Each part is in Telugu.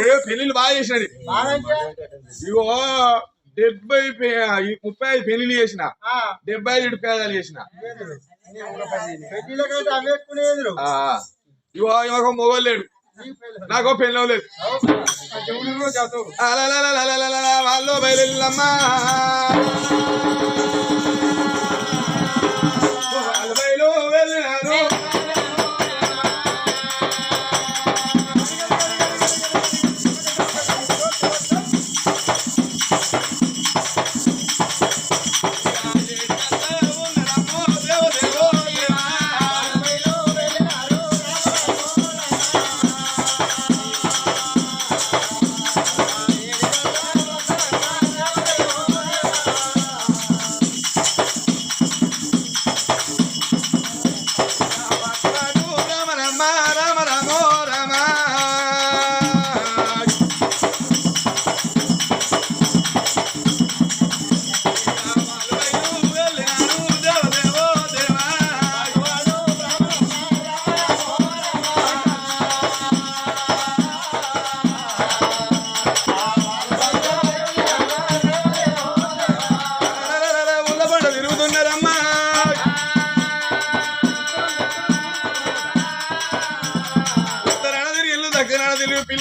ఏ పెళ్ళిళ్ళు బాగా చేసినది ఇగో డెబ్బై ముప్పై ఐదు పెళ్ళిళ్ళు చేసిన. డెబ్బై ఐదు పేదాలు చేసిన. ఇగో ఇవో మొబైల్ లేడు. నాకు పెళ్ళి లేదు వాళ్ళు బయలుదేరమ్మా వాళ్ళు బయలు వెళ్ళినారు.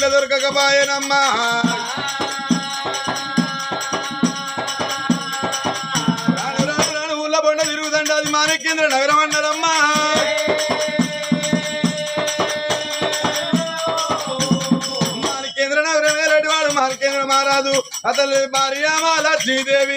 పిల్ల దొరకకపోయేనమ్మా. రాను రాను రాను ఊళ్ళ బండ తిరుగుదండ అది మాణిక్యేంద్ర నగరం అన్నారమ్మా. మాణిక్యేంద్ర నగరం వేరేటి వాడు మాణిక్యేంద్ర మహారాజు అతను భార్య మా లక్ష్మీదేవి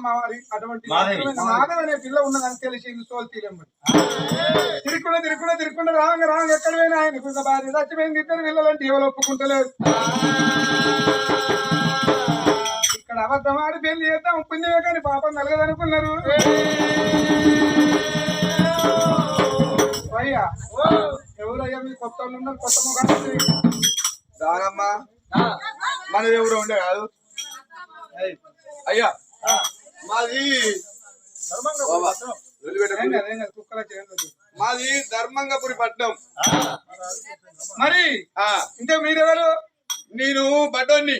మరి అటువంటి మాధవ్. అనే పిల్ల ఉన్నదని తెలిసి సోల్ తీరమ్మడి తిరుక్కుండా తిరుక్కుండా తిరుక్కుండా రాంగ రాంగ ఎక్కడ పోయినా ఆయనకు ఒక భార్య చచ్చిపోయింది ఇద్దరు పిల్లలంటే ఎవరు ఒప్పుకుంటలేదు ఇక్కడ అబద్ధమాడి పెళ్ళి చేద్దాం పుణ్యమే కానీ పాపం నలగదనుకున్నారు. అయ్యా ఎవరయ్యా మీ కొత్త వాళ్ళు ఉన్నారు కొత్త ముఖాలు రానమ్మా మన ఎవరు ఉండే కాదు. అయ్యా మాది మాది ధర్మంగపురి పట్నం మరి ఇంకా మీరెవరు? నేను బట్టోని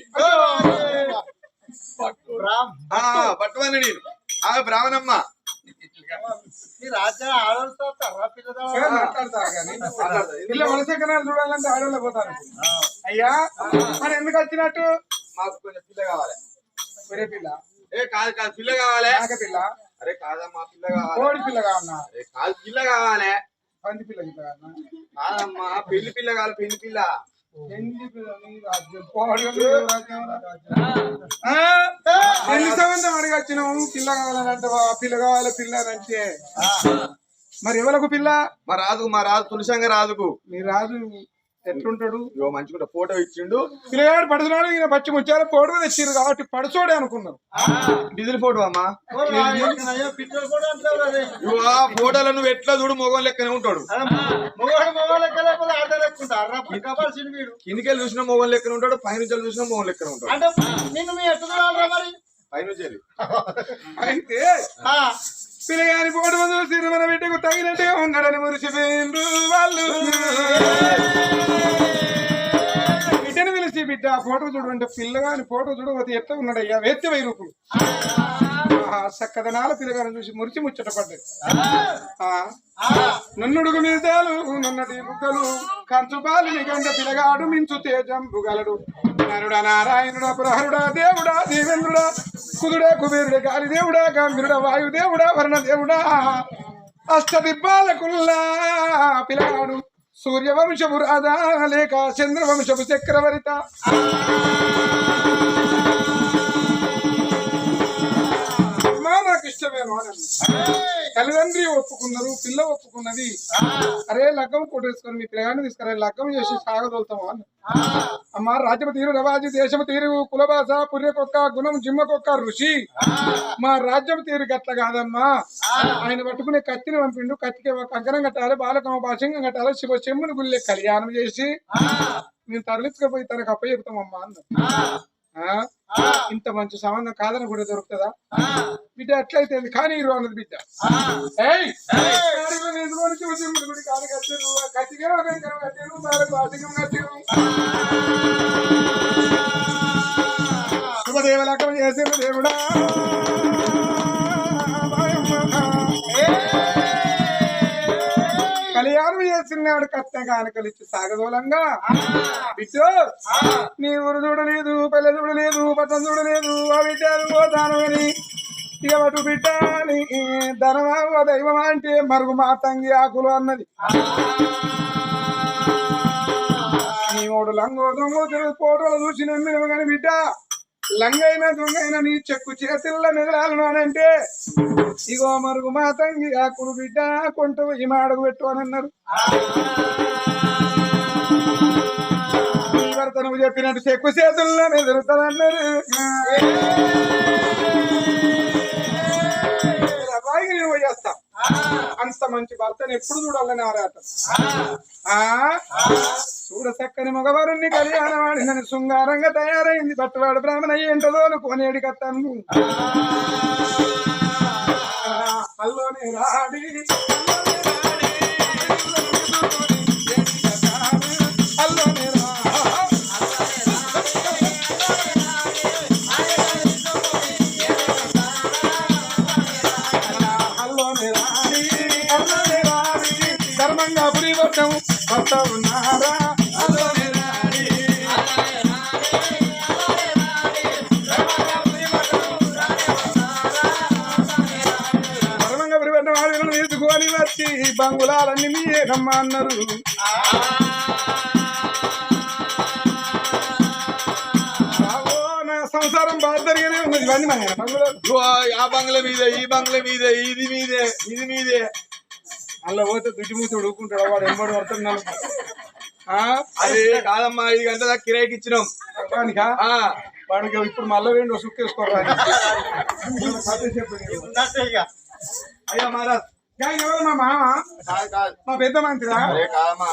బట్టవాణి నేను. ఆ బ్రాహ్మణమ్మ. చూడాలంటే పోతారు. అయ్యా మరి ఎందుకు వచ్చినట్టు? మాకు కొంచెం పిల్ల కావాలి. పిల్ల. ఏ కాదు కాదు పిల్ల కావాలి. పిల్ల? అరే కాదమ్మా పిల్ల కావాలి. కోడి పిల్ల కావన్నా అరే కాదు పిల్ల కావాలి. పంది పిల్ల కావన్నా కాదమ్మా పెళ్ళి పిల్ల కావాలి పెళ్ళి పిల్ల. ఎన్ని సంవత్సరం అడిగచ్చినావు పిల్ల కావాలంటే పిల్ల కావాలి పిల్ల అంటే? మరి ఎవరికి పిల్ల? మా రాజుకు మా రాజు తులసంగ రాజుకు. మీ రాజు ఎట్లుంటాడు? ఇగో మంచిగా ఫోటో ఇచ్చిండు. పిల్లగాడు పడుతున్నాడు ఈయన పచ్చి ముచ్చారు పోటు తెచ్చిర్రు కాబట్టి పడుచోడే అనుకున్నారు డీజిల్ ఫోటో అమ్మా. ఇగో ఆ ఫోటోలో నువ్వు ఎట్లా చూడు మొగం లెక్కనే ఉంటాడు. కిందికెళ్ళి చూసిన మొగం లెక్కన ఉంటాడు పైనుంచి చూసిన మొగం లెక్కన ఉంటాడు. అయితే పిల్లగాని పోటు మందులు సిరిమన బిడ్డకు తగినట్టుగా ఉన్నాడని మురిసిపోయిండ్రు వాళ్ళు. బిడ్డను పిలిచి బిడ్డ ఆ ఫోటో చూడమంటే పిల్లగాని ఫోటో చూడకపోతే ఎట్లా ఉన్నాడు అయ్యా? వేత్యమై రూపులు చక్కదనాల పిల్లగాని చూసి మురిచి ముచ్చట పడ్డాడు. నన్నుడుగు మిగతాలు నన్నటి బుగ్గలు కంచు పాలు నిగంట పిల్లగాడు మించు తేజం బుగలడు. నరుడా నారాయణుడా పురహరుడా దేవుడా దేవేంద్రుడా కుదుడా కుబేరుడే గాలి దేవుడా గంభీరుడా వాయుదేవుడా వర్ణ దేవుడా అష్టదిబ్బాలకుల్లా పిలగాడు సూర్యవంశపు రాధా లేక చంద్రవంశపు చక్రవర్త. మానకిష్టమైన అని తల్లిదండ్రి ఒప్పుకున్నారు పిల్ల ఒప్పుకున్నది. అరే లగ్గం కొట్టేసుకొని మీ పిల్లగాన్ని తీసుకురా లగ్గం చేసి సాగదోలుతాము అని. అమ్మ రాజ్యపు తీరు రవాజు దేశము తీరు కులభాష పుర్రెకొక్క గుణం జిమ్మకొక్క ఋషి. మా రాజ్యం తీరు గట్ల కాదమ్మా. ఆయన పట్టుకునే కత్తిని పంపిండు కత్తికి ఒక అగ్రం కట్టాలి బాలకమ్మ భాషంగం కట్టాలి శివ చెమ్ముని గుళ్ళే కళ్యాణం చేసి. మేము తరలించుకపోయి తనకు అప్ప చెప్తామమ్మా అన్న ఇంత మంచి సంబంధం కాదని కూడా దొరుకుతుందా? బిడ్డ ఎట్లయితే ఏంది? కానీ ఇరు అన్నది బిడ్డ. చూసి మురుగుడి కళ్యాణం చేసినాడు కట్ట కానుకలిచ్చి సాగదూలంగా. బిడ్డు నీ ఊరు చూడలేదు పల్లె చూడలేదు పట్టం చూడలేదు ఆ బిడ్డారు పోతానని ఇక అటు బిడ్డ అని ధనమా ఓ దైవమా అంటే మరుగు మా తంగి ఆకులు అన్నది. నీ ఓడు లంగోదం దొంగ ఫోటోలు చూసి నమ్మినవు కానీ బిడ్డ. లంగైనా దొంగైనా నీ చెక్కు చేతుల్లో మెదలాలను అని అంటే ఇగో మరుగు మా తంగి ఆకులు బిడ్డ కొంట ఈ మాడకు పెట్టు అని అన్నారు నువ్వు చెప్పినట్టు చెక్కు చేతుల్లో మెదులుతానన్నారు అబ్బాయికి నేను పోయేస్తా అంత మంచి భర్తను ఎప్పుడు చూడాలని ఆరాటం. ఆ? చూడ చక్కని మగవారుణ్ణి కళ్యాణం ఆడినని శృంగారంగా తయారైంది. పట్టువాడు బ్రాహ్మణ ఏంటదో కోనేడి కట్టాను. అల్లోనే రాడి. పురి పట్టం ఆడలను తీసుకొని వచ్చి బంగుళాలన్నీ మీరేనమ్మా అన్నారు. సంసారం బాగా జరిగినే ఉన్నది. ఇవన్నీ ఆ బంగ్ల మీదే ఈ బంగ్ల మీదే ఇది మీదే ఇది మీదే. అలా పోతే దుడ్డిమూతి ఉడుకుంటాడు వాడు ఎంబడి పడుతున్నాడు అది కాదమ్మా ఐదు గంటల కిరాయికి ఇచ్చినాం. వాడికా ఆ, వాడికి ఇప్పుడు మళ్ళీ వేండి సుక్కేసుకోరా. అయ్యా మహారాజ్. ఎవరు మా మామ? మా పెద్ద కాదమ్మా.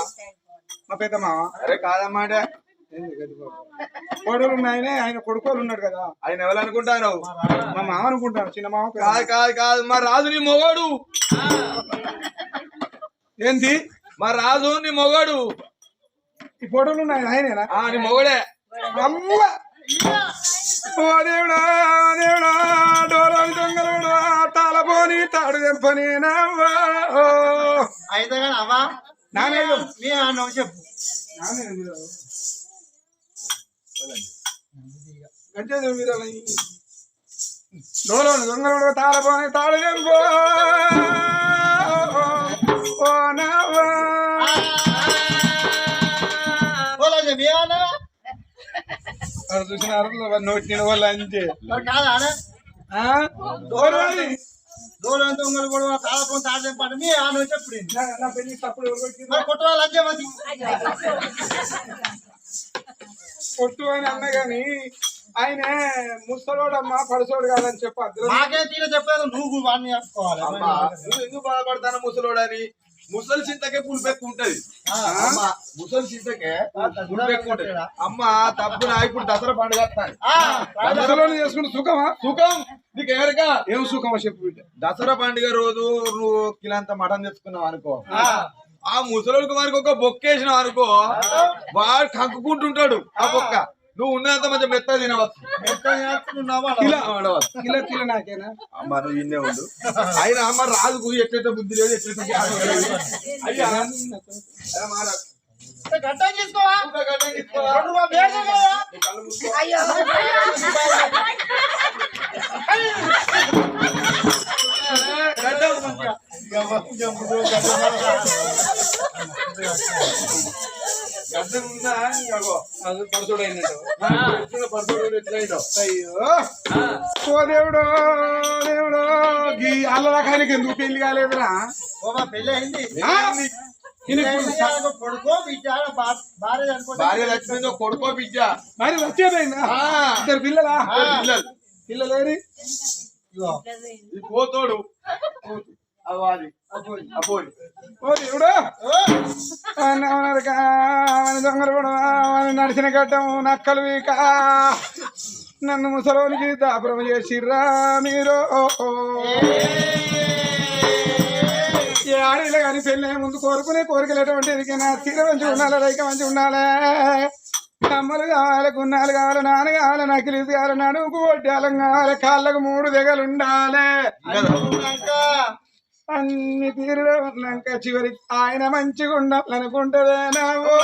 మా పెద్ద మామ. అరే కాదమ్మా అంటే కొడుకులు ఉన్నాయనే ఆయన కొడుకోలు ఉన్నాడు కదా. ఆయన ఎవరు అనుకుంటాను మా మామ అనుకుంటాను చిన్న మామ కాదు. కాదు కాదు మా రాజు నీ మొగడు. ఏంది? మా రాజు నీ మొగడు. ఈ ఫోటోలు ఉన్నాయి ఆయనేనా? నీ మొగడే. అమ్మ! ఓ దేవుడా దేవుడా డోరాలు దొంగలుడు తాళపోని తాడు తెంపని నవ్వా. అయితే కానీ అవ్వా నానే మీ అన్న చెప్పు. నానే గంటే వీరాలు డోరాలు దొంగలుడు తాళపోని తెంపో ఓ నవ్వా చూసిన అరలో నోటి నిండా వాళ్ళు అంతే మరి ఆ? దూరం దొంగలు కూడా తాళపం తాడేపాటు మీ అన్న చెప్పు నా- నా పెళ్ళి తప్పుడు? మరి కొట్టవాలి అంతే మరి. కొట్టు అని అన్న గాని ఆయన ముసలోడమ్మా పడుసోడు కాదని చెప్పు మాకే తీర చెప్పలేదు నువ్వు వాడిని చెప్పుకోవాలి నువ్వు ఎందుకు బాధపడతాను ముసలోడని. ముసలి చింతకే పులిపెక్కు ఉంటది. ముసలి చింతకే పులిపెక్కు ఉంటది. అమ్మ తప్పున? ఇప్పుడు దసరా పండుగ ముసలోని చేసుకుంటే సుఖమా? సుఖం. నీకు ఎవరికా? ఏం సుఖమా చెప్పు దసరా పండుగ రోజు నువ్వు కిలంత మటన్ తెచ్చుకున్నావు అనుకో. ఆ, ముసలోడికి మనకి ఒక బొక్కేసినావు అనుకో వాడు కంకుకుంటుంటాడు ఆ బొక్క. నువ్వు ఉన్నంత మంచి మెత్త తినవచ్చు? కిలో. కిలో కిలో నాకేనా? అమ్మ నువ్వు ఇన్నే ఉండు. ఆయన అమ్మ రాజుకు ఎట్లెట్ల బుద్ధి లేదు. అయ్యా. అయ్యా అయినట్టు అయ్యో ఓ దేవుడో దేవుడో గీ వాళ్ళ రకానికి ఎందుకు పెళ్ళి కాలేదురా ఓ పెళ్ళి అయింది కొడుకో బిడ్డ భార్య భార్య లక్ష్మితో కొడుకో బిడ్డ భార్య వచ్చేపోయిందా ఇద్దరు పిల్లలా పిల్లలు పిల్లలేని ఈ పోతోడు. అపోయి మన నడిచిన గడ్డం నక్కలు వీక నన్ను ముసలోనికి దాపురం చేసిర్రా మీరు. ఏ ఆడవిలో కానీ పెళ్ళి ముందు కోరుకునే కోరికలు ఎటువంటి నా తీర మంచి ఉండాలి రైక మంచి ఉండాలి. కమ్మలు కావాలి గున్నాలు కావాలి నాన్న కావాలి నకిలీసు కావాలి నడుముకు వడ్డాలం కావాలి కాళ్ళకు మూడు దిగలు ఉండాలి అన్ని తీరులో ఉన్నాక చివరికి ఆయన మంచిగా ఉండాలనుకుంటుందేనావో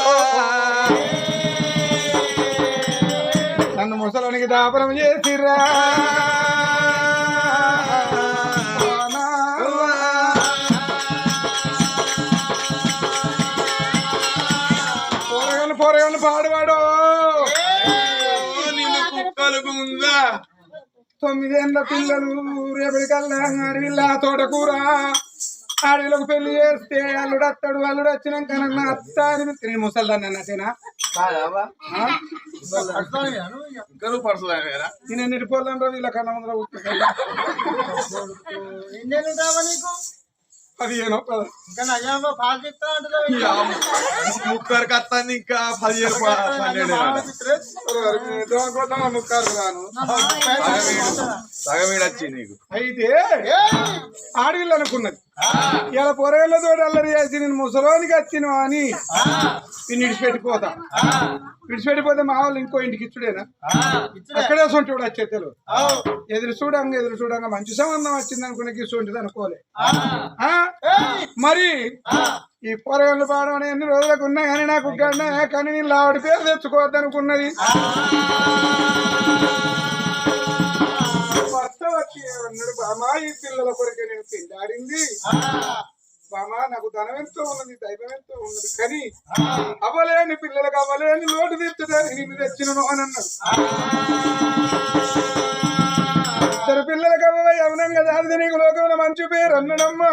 నన్ను ముసలోనికి దాపరం చేసిర్రా. ఉందా తొమ్మిదేళ్ళ పిల్లలు రేపటి కల్లా అడవిలా తోటకూర. అడవిలకు పెళ్ళి చేస్తే అల్లుడు అత్తడు అల్లుడు వచ్చినాక నన్ను అత్త అని నేను ముసల్దాన్ని అన్నట్టేనా నేను ఎన్నిటి పోలేను రోజు ఇలా కన్నా ముందర పదిహేను ముక్కరు కత్తాన్ని ఇంకా పదిహేను పన్నెండు ముక్కారు నీకు. అయితే ఆడవిల్లు అనుకున్నది. ఇలా పొరగళ్ళతో అల్లరి చేసి నేను ముసలోనికి వచ్చిన అని నేను విడిచిపెట్టిపోతా. విడిచిపెట్టిపోతే మా వాళ్ళు ఇంకో ఇంటికి ఇచ్చుడేనా? అక్కడే సొంటి వచ్చే తెలుగు ఎదురు చూడంగా ఎదురు చూడంగా మంచి సంబంధం వచ్చింది అనుకునే గిసుంటిది అనుకోలే ఆ? మరి ఈ పొరగళ్ళు పాడమని ఎన్ని రోజులకు ఉన్నా కానీ నాకు గన్న కానీ నేను లావడి పేరు తెచ్చుకోవద్దు అనుకున్నది. అన్నాడు బామా ఈ పిల్లల కొరకే నేను పిండాడింది బామా నాకు ధనం ఎంతో ఉన్నది దైవం ఎంతో ఉన్నది కానీ అవ్వలేని పిల్లలకు అవ్వలేని లోటు తీర్చడానికి నిన్ను తెచ్చినను అని అన్నాడు. ఇద్దరు పిల్లలకు అవ్వ యవనం కదా అది నీకు లోకంలో మంచి పేరు అన్నడమ్మా.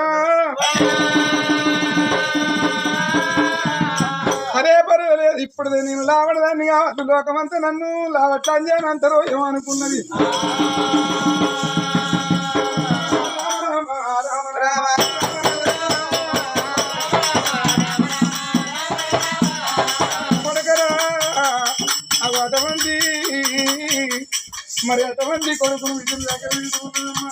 అరే పర్వాలేదు ఇప్పుడు నేను లావడదాన్ని కావచ్చు లోకమంతా నన్ను లావట్లని అంటారో ఏమో మరి అటువంటి కొడుకును విజయం దగ్గర తీసుకుంటున్నామ్మా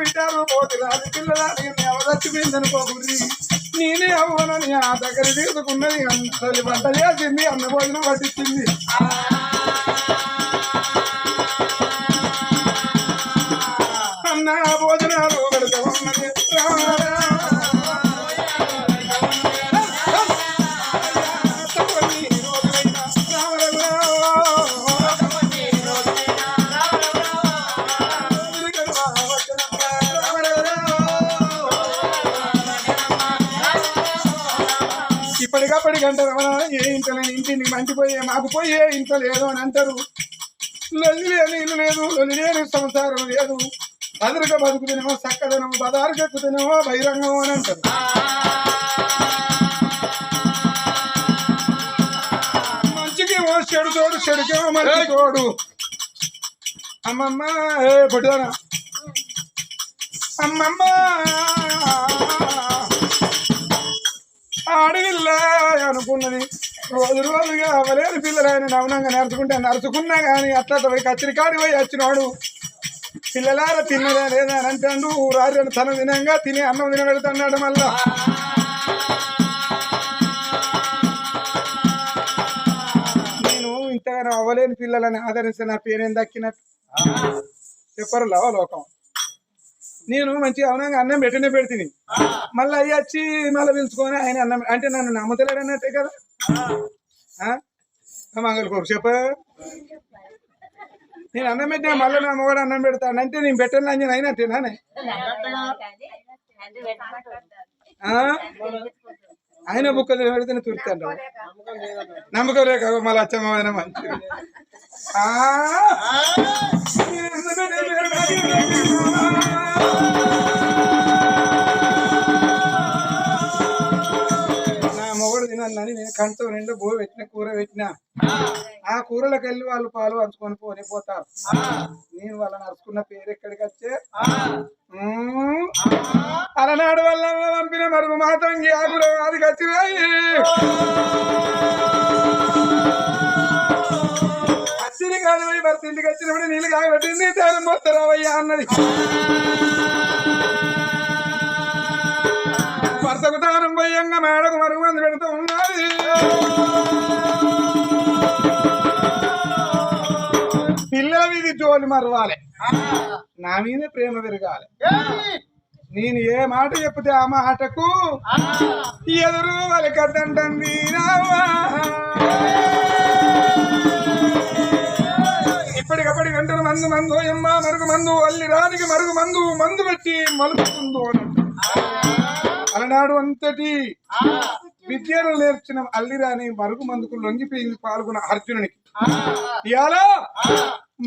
పెట్టారు పోటీ రాజు పిల్లలు ఎవరొచ్చిపోయిందనుకోకూడదు నేనే అవ్వనని ఆ దగ్గర తీసుకున్నది తల్లి వంట చేసింది అన్న భోజనం పట్టించింది అన్న భోజనాలు అంటారు "అవునా, ఏ లేని ఇంటిని మంచిపోయే మాకు పోయే ఇంట్లో లేదు అని అంటారు. లొల్లి లేని ఇల్లు లేదు లొల్లి లేని సంసారం లేదు. అదురుగా బతుకుతున్నామో చక్కదనము బదారుగా ఎక్కుతున్నామో బహిరంగం అని అంటారు. మంచికేమో చెడు తోడు చెడుకేమో మంచి తోడు. అమ్మమ్మ ఏ పట్టుదానా అమ్మమ్మ! ఆడవిల్ల అనుకున్నది. రోజు రోజుగా అవలేని పిల్లలని నవనంగా నడుచుకుంటే నడుచుకున్నా కానీ అట్లా పోయి కచ్చరికాడి పోయి వచ్చినాడు. పిల్లలారా తిన్నదా లేదా అని అంటాడు. రాజు తన దినంగా తిని అన్నం తినబెడుతున్నాడు మళ్ళా. నేను ఇంతగానో అవ్వలేని పిల్లలని ఆదరిస్తే నా పేరేం దక్కినట్టు? చెప్పరు లవలోకం. నేను మంచిగా అవునంగా అన్నం పెట్టినే పెడుతుంది మళ్ళీ అయ్యి వచ్చి మళ్ళీ పిలుచుకొని ఆయన అన్నం అంటే నన్ను నమ్మతలేడు అన్నట్టే కదా? మంగళకూరు చెప్ప. నేను అన్నం పెట్టినా మళ్ళీ నా మొగడు అన్నం పెడతాను అంటే నేను పెట్టను అని అయినట్టేనానే ఆ? ఆయన బుక్కలు పెడితేనే తురుతాడు నమ్మకం లేక మళ్ళీ అచ్చమ్మ మంచిది ఆ, తినాలని నేను కంటో నిండా బో పెట్టిన కూర పెట్టిన. ఆ. కూరలకు వెళ్ళి వాళ్ళు పాలు పంచుకొని పోని పోతారు. నేను వాళ్ళని అరుచుకున్న పేరు ఎక్కడికి వచ్చే? అలనాడు వల్ల పంపిన మరుగు మాతంగి ఆకులు అది కచ్చిరాయి అచ్చిని కాదు భర్త ఇంటికి వచ్చినప్పుడు నీళ్ళు కాగబెట్టింది. తేనం పోతారావయ్యా అన్నది. సగుతారం తానం మేడకు మరుగుమంది పెడుతూ ఉన్నది. పిల్లల మీద జోలి మరవాలి. నా మీద ప్రేమ పెరగాలి. నేను ఏ మాట చెప్తే ఆ మాటకు ఎదురు వలకద్దంటుంది రావా ఇప్పటికప్పటి గంటలు మందు మందు ఎమ్మ మరుగు మందు అల్లి రానికి మరుగు మందు మందు పెట్టి మలుపుతుందో అని అలనాడు అంతటి విద్యను నేర్చిన అల్లిరాని మరుగు మందుకు లొంగిపోయింది పాల్గొన్న అర్జునునికి. ఇయాల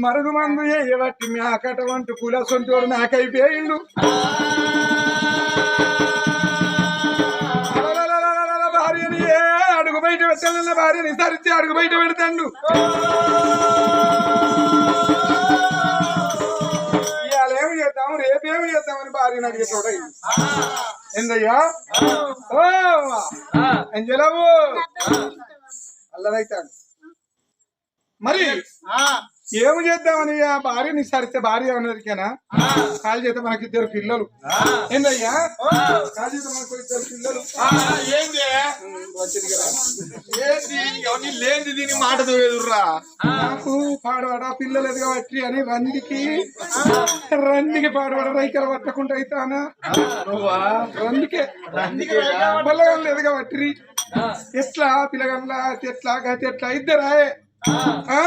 మరుగు మందు చేయబట్టి మేకట వంటి కుల సొంటోడు మేకైపోయిండు. భార్యని ఏ అడుగు బయట పెట్టాలన్న భార్యని సరిచి అడుగు బయట పెడతాడు. చేద్దామని భార్యని అడిగేటోడ ఏందయ్యా? అంజలవు. అల్లరైతాడు. మరి ఏమి చేద్దామని ఆ భార్యని సరితే భార్య అన్నదికేనా కాలు చేత మనకి ఇద్దరు పిల్లలు. ఏందయ్యా? కాలు చేత మనకు ఇద్దరు పిల్లలు. ఏంది? కదా. లేనిది దీని మాటతో ఎదుర్రా? నాకు పాడవాడ పిల్లలు ఎదుగా పట్టి అని రందికి రందికి పాడవాడ రైకలు పట్టకుండా అయితానా? రందికే పిల్లగాళ్ళు ఎదుగా పట్టి ఎట్లా పిల్లగండ్ల ఎట్లా గతి ఎట్లా? ఇద్దరాయే. ఆ?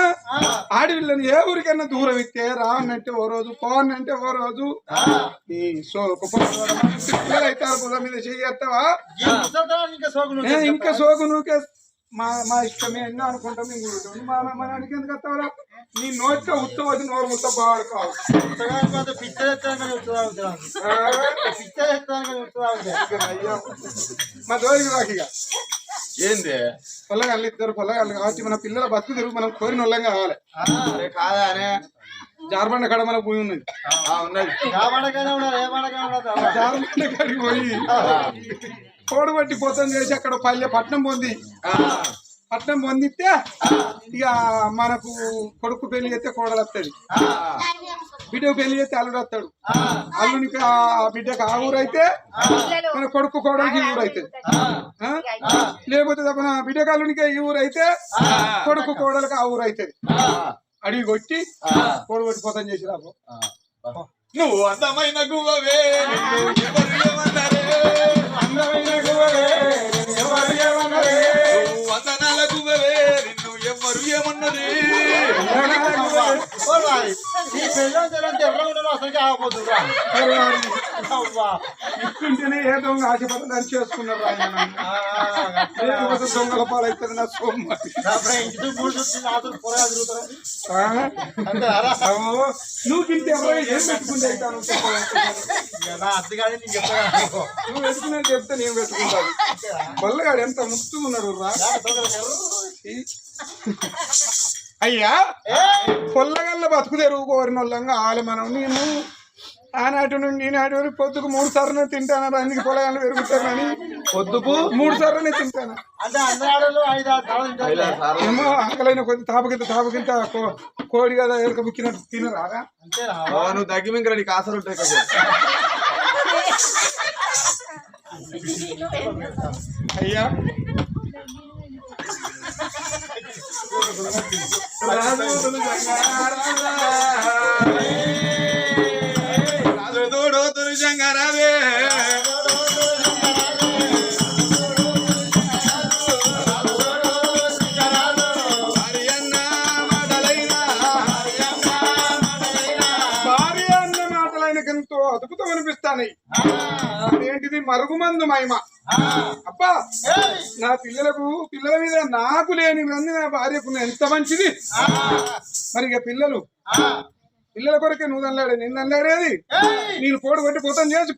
ఆడపిల్లని ఏ ఊరికైనా దూరం ఇస్తే రావనంటే ఓ రోజు పోవనంటే ఓ రోజు. ఈ సోకు అవుతారు బుధ మీద చెయ్యేస్తావా? ఇంకా సోకు నువ్వుకే మా మా ఇష్టమే ఎన్నో అనుకుంటాం మేము ఊరుతాం. మా మా నాన్నకి ఎందుకు వస్తావరా? నీ నోట్లో ఉత్తవది నోరు ముత్త బాడు కావు. పుస్తకానికి పోతే పిచ్చ ఎత్తానికి చెప్తుందా ఉద్యోగం. పిచ్చ ఎత్తానికి చెప్తుందా ఉద్యోగం. అయ్యో. మా దోరికి రాకిగా. ఏంది? పొల్లగాళ్ళు ఇద్దరు పొల్లగాళ్ళు కాబట్టి మన పిల్లల బతుకు తెరుగు మనం కోరిన వాళ్ళం కావాలి. అరే కాదా అనే జార్బండ కడ మన భూమి ఉన్నది. ఆ, ఉన్నది. జార్బండ కాడికి పోయి కోడి పట్టి పోతం చేసి అక్కడ పల్లె పట్నం పొంది. ఆ, పట్నం పొందితే ఇక మనకు కొడుకు పెళ్ళి చేస్తే కోడలు వస్తుంది. బిడ్డకు పెళ్ళి చేస్తే అల్లుడు వస్తాడు. అల్లునికి ఆ బిడ్డకు ఆ ఊరు అయితే మన కొడుకు కోడలికి ఈ ఊరు అవుతుంది ఆ? లేకపోతే తప్పన బిడ్డకు అల్లునికి ఈ ఊరు అయితే కొడుకు కోడలికి ఆ ఊరు అవుతుంది అడిగి కొట్టి కోడి కొట్టి పోతం చేసి రాబో నువ్వు అందమైన గువ్వవే? అందమైన గువ్వలే, ఎవరు ఏమన్నరే? ఈ పెళ్ళం ఉండడం అసలుకే ఏ దొంగ ఆశపడదని చేసుకున్నారు ఆయన దొంగల నా సొమ్ము ఇంటి మూడు పొరగా నువ్వు తింటే ఎవరో ఏం పెట్టుకుంటే అవుతాను నీకు నువ్వు చెప్తే నేను పెట్టుకుంటాను. బొల్లగాడు ఎంత ముక్తుగా ఉన్నాడు రా. అయ్యా పొల్లగల్ల బతుకు తెరువు కోరిన వాళ్ళంగా ఆల మనం నేను. ఆనాటి నుండి ఈనాటి వరకు పొద్దుకు మూడు సార్లు తింటాను? అందుకు పొలగాళ్ళు పెరుగుతానని పొద్దుకు? మూడు సార్లు తింటాను? ఏమో ఆకలైన కొద్ది తాపకింత తాపకింత కో- కోడి కదా ఎరక బుక్కినట్టు తినరాగా నువ్వు మింగరా నీకు ఆశలు ఉంటాయి కదా. అయ్యా. రాజు తోడు దుర్జంగారావే హరియన్న మాటలైనా భార్య అద్భుతం అనిపిస్తాయి ఏంటిది మరుగుమందు మహిమ. అబ్బా! నా పిల్లలకు పిల్లల మీద నాకు లేని మంది నా భార్యకు. ఎంత మంచిది మరి ఇక పిల్లలు! పిల్లల కొరకే నువ్వు అల్లాడే నిన్ను అల్లాడేది ఏయ్! నేను కోడి కొట్టి పోతాను చేసి